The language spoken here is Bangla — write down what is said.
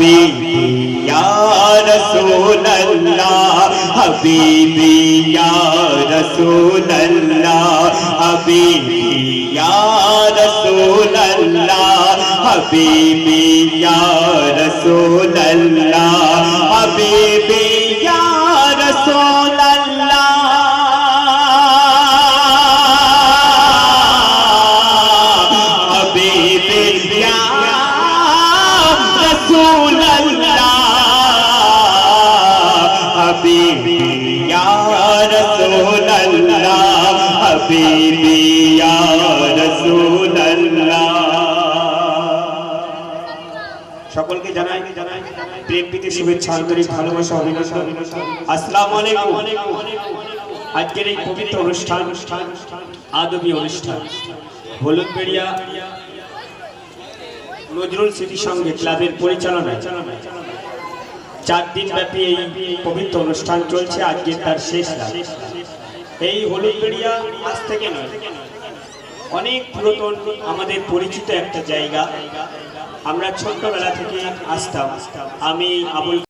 حبیبی یا رسول اللہ حبیبی یا رسول اللہ حبیبی یا رسول اللہ حبیبی یا رسول اللہ حبیبی رسول اللہ حبیبی یا رسول اللہ حبیبی یا رسول اللہ সকলকে জানাই, প্রেম, প্রীতি, শুভেচ্ছা, আন্তরিক ভালোবাসা, অভিনন্দন। আসসালামু আলাইকুম। আজকের এই পবিত্র অনুষ্ঠান, আদবী অনুষ্ঠান, হলুদ বেড়িয়া নজরুল স্মৃতি সঙ্গে ক্লাবের পরিচালনায়। চার দিন ব্যাপী এই পবিত্র অনুষ্ঠান চলছে আজকে তার শেষ রাত। এই হলুদবেড়িয়া আজ থেকে অনেক পুরাতন আমাদের পরিচিত একটা জায়গা। আমরা ছোট্টবেলা থেকে আসতাম। আমি আবুল